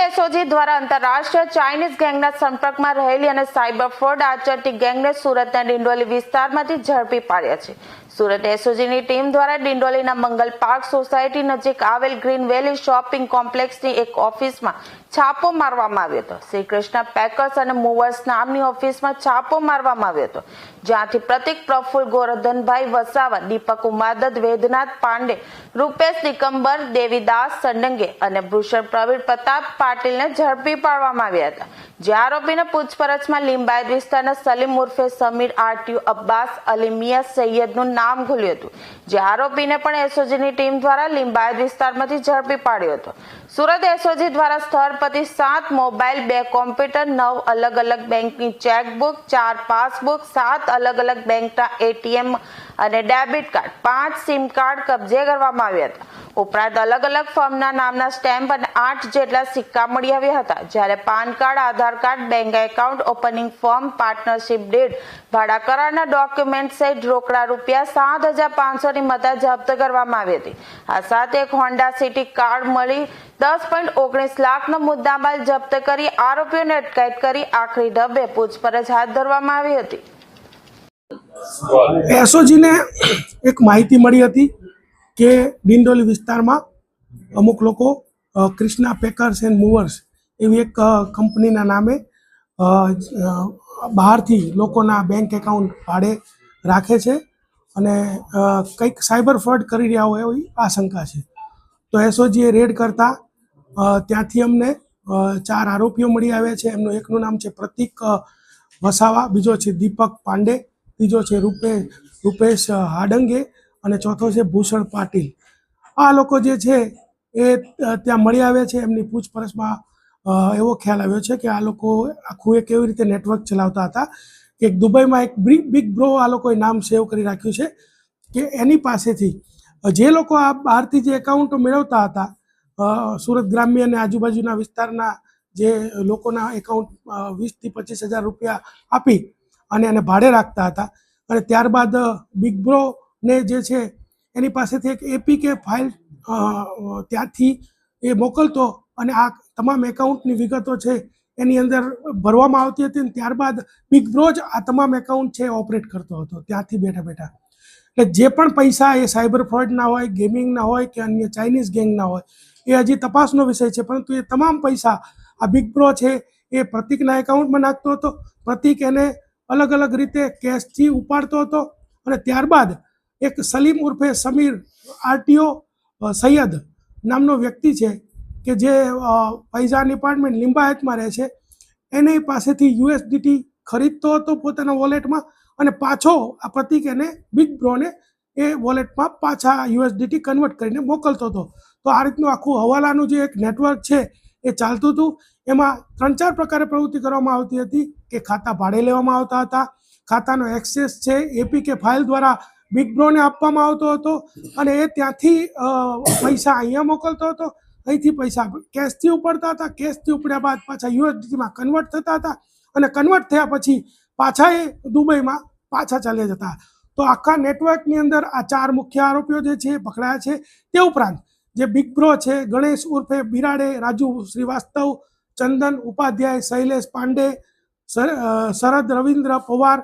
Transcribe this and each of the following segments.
SOG દ્વારા આંતરરાષ્ટ્રીય Chinese ગેંગના સંપર્કમાં રહેલી અને સાયબર ફ્રોડ આચરતી ગેંગને સુરતના ડિંડોલી વિસ્તારમાંથી ઝડપી પાડ્યા છે. સુરત એસઓજીની ટીમ દ્વારા ડિંડોલીના મંગલ પાર્ક સોસાયટી નજીક આવેલ ગ્રીન વેલી શોપિંગ કોમ્પ્લેક્સની એક ઓફિસમાં છાપો મારવામાં આવ્યો હતો. શ્રી કૃષ્ણ પેકર્સ અને મૂવર્સ નામની ઓફિસમાં છાપો મારવામાં આવ્યો હતો. જ્યાંથી પ્રતિક પ્રફુલ ગોરધનભાઈ વસાવા, દીપક ઉમાદત વેદનાથ પાંડે, રૂપેશ નિકંબર દેવીદાસ સંડંગે અને ભૂષણ પ્રવીણ પ્રતાપ પાટીલને ઝડપી પાડવામાં આવ્યા હતા. જે આરોપીને પૂછપરછમાં લિંબાયત વિસ્તારના સલીમ ઉર્ફે સમીર આરટીયુ અબ્બાસ અલી મિયા સૈયદનું નામ ખુલ્યું હતું. જે આરોપીને પણ એસઓજીની ટીમ દ્વારા લિંબાયત વિસ્તારમાંથી ઝડપી પાડ્યો હતો. સુરત એસઓજી દ્વારા સ્થળ પરથી સાત, મોબાઈલ, બે કોમ્પ્યુટર, નવ અલગ અલગ બેંકની ચેકબુક, ચાર પાસબુક, સાત અલગ અલગ બેંકના એટીએમ અને ડેબિટ કાર્ડ, પાંચ સિમ કાર્ડ કબજે કરવામાં આવ્યા હતા. ઉપરાંત અલગ અલગ ફર્મના નામના સ્ટેમ્પ અને આઠ જેટલા સિક્કા મળી આવ્યા હતા. જ્યારે PAN card, Aadhaar card, bank account, opening form, partnership deed ભાડા કરારના ડોક્યુમેન્ટ સહિત રોકડા રૂપિયા સાત હજાર પાંચસોની મતા જપ્ત કરવામાં આવી હતી. આ સાથે એક હોન્ડા સિટી કાર્ડ મળી દસ પોઈન્ટ ઓગણીસ લાખનો મુદ્દામાલ જપ્ત કરી આરોપીઓને અટકાયત કરી આખરી ઢબે પૂછપરછ હાથ ધરવામાં આવી હતી. એસઓજીને એક માહિતી મળી હતી કે ડિંડોલી વિસ્તારમાં અમુક લોકો ક્રિષ્ના પેકર્સ એન્ડ મૂવર્સ એવી એક કંપનીના નામે બહારથી લોકોના બેંક એકાઉન્ટ ભાડે રાખે છે અને કંઈક સાયબર ફ્રોડ કરી રહ્યા હોય એવી આશંકા છે. તો એસઓજીએ રેડ કરતા ત્યાંથી અમને ચાર આરોપીઓ મળી આવ્યા છે. એમનું એકનું નામ છે પ્રતિક વસાવા, બીજો છે દીપક પાંડે, ત્રીજો છે રૂપેશ રૂપેશ હાડંગે અને ચોથો છે ભૂષણ પાટીલ. આ લોકો જે છે એ ત્યાં મળી આવ્યા છે. એમની પૂછપરછમાં એવો ખ્યાલ આવ્યો છે કે આ લોકો આખું એ કેવી રીતે નેટવર્ક ચલાવતા હતા કે દુબઈમાં એક બિગ બ્રો આ લોકોએ નામ સેવ કરી રાખ્યું છે કે એની પાસેથી જે લોકો આ બહારથી જે એકાઉન્ટો મેળવતા હતા સુરત ગ્રામ્ય અને આજુબાજુના વિસ્તારના જે લોકોના એકાઉન્ટ વીસથી પચીસ હજાર રૂપિયા આપી અને એને ભાડે રાખતા હતા. અને ત્યારબાદ બિગ બ્રો ને જે છે, એની પાસેથી એક એપીકે ફાઇલ ત્યાંથી એ મોકલતો અને આ તમામ એકાઉન્ટની વિગતો છે એની અંદર ભરવામાં આવતી હતી અને ત્યારબાદ બિગ બ્રો જ આ તમામ એકાઉન્ટ છે ઓપરેટ કરતો હતો, ત્યાંથી બેઠા બેઠા. એટલે જે પણ પૈસા એ સાયબર ફ્રોડના હોય ગેમિંગના હોય કે અન્ય ચાઇનીઝ ગેંગના હોય, એ હજી તપાસનો વિષય છે, પરંતુ એ તમામ પૈસા આ બિગ બ્રો છે એ પ્રતિકના એકાઉન્ટમાં નાખતો હતો. પ્રતિક એને અલગ અલગ રીતે કેશથી ઉપાડતો હતો અને ત્યારબાદ એક સલીમ ઉર્ફે સમીર આરટીઓ સૈયદ નામનો વ્યક્તિ છે કે જે ફૈઝાન એપાર્ટમેન્ટ લિંબાયતમાં રહે છે. એની પાસેથી યુએસડીટી ખરીદતો હતો પોતાના વોલેટમાં અને પાછો આ પ્રતિક એને બિગ બ્રોને એ વોલેટમાં પાછા યુએસડીટી કન્વર્ટ કરીને મોકલતો હતો. તો આ રીતનું આખું હવાલાનું જે એક નેટવર્ક છે એ ચાલતું હતું. એમાં ત્રણ ચાર પ્રકારે પ્રવૃત્તિ કરવામાં આવતી હતી. કે ખાતા ભાડે લેવામાં આવતા હતા. ખાતાનો એક્સેસ છે એપીકે ફાઇલ દ્વારા બિગ બ્રોને આપવામાં આવતો હતો અને એ ત્યાંથી પૈસા અહીંયા મોકલતો હતો. અહીંથી પૈસા કેશથી ઉપડતા હતા. કેશથી ઉપડ્યા બાદ પાછા યુએસડીમાં કન્વર્ટ થતા હતા અને કન્વર્ટ થયા પછી પાછા એ દુબઈમાં પાછા ચાલ્યા જતા. તો આખા નેટવર્કની અંદર આ ચાર મુખ્ય આરોપીઓ જે છે પકડાયા છે. તે ઉપરાંત જે બિગ બ્રો છે, ગણેશ ઉર્ફે બિરાડે, રાજુ શ્રીવાસ્તવ, ચંદન ઉપાધ્યાય, શૈલેષ પાંડે શરદ રવિન્દ્ર પવાર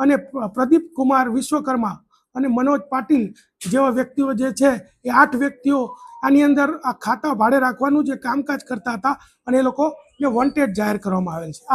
અને પ્રદીપ કુમાર વિશ્વકર્મા અને મનોજ પાટીલ જેવા વ્યક્તિઓ જે છે, એ આઠ વ્યક્તિઓ આની અંદર આ ખાતા ભાડે રાખવાનું જે કામકાજ કરતા હતા અને એ લોકો વોન્ટેડ જાહેર કરવામાં આવેલ છે.